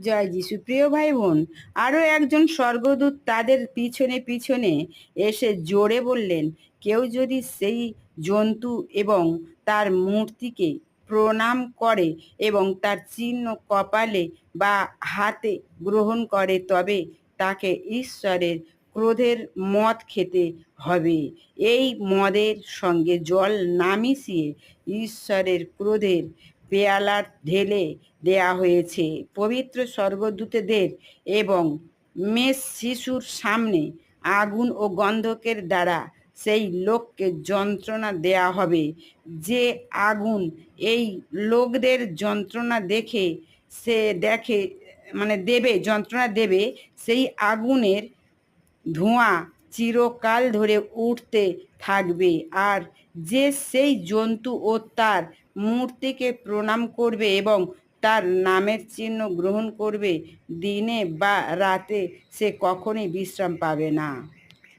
জয় যিশু। প্রিয় ভাই বোন আরও একজন স্বর্গদূত তাদের পিছনে পিছনে এসে জোরে বললেন, কেউ যদি সেই জন্তু এবং তার মূর্তিকে প্রণাম করে এবং তার চিহ্ন কপালে বা হাতে গ্রহণ করে, তবে তাকে ঈশ্বরের ক্রোধের মদ খেতে হবে। এই মদের সঙ্গে জল না মিশিয়ে ঈশ্বরের ক্রোধের পেয়ালার ঢেলে দেয়া হয়েছে। পবিত্র স্বর্গদূতেদের এবং মেষ শিশুর সামনে আগুন ও গন্ধকের দ্বারা সেই লোককে যন্ত্রণা দেয়া হবে। যে আগুন এই লোকদের যন্ত্রণা দেখে সে দেখে মানে দেবে, যন্ত্রণা দেবে, সেই আগুনের ধোঁয়া চিরকাল ধরে উঠতে থাকবে। আর যে সেই জন্তু ও তার মূর্তিকে প্রণাম করবে এবং তার নামের চিহ্ন গ্রহণ করবে, দিনে বা রাতে সে কখনই বিশ্রাম পাবে না।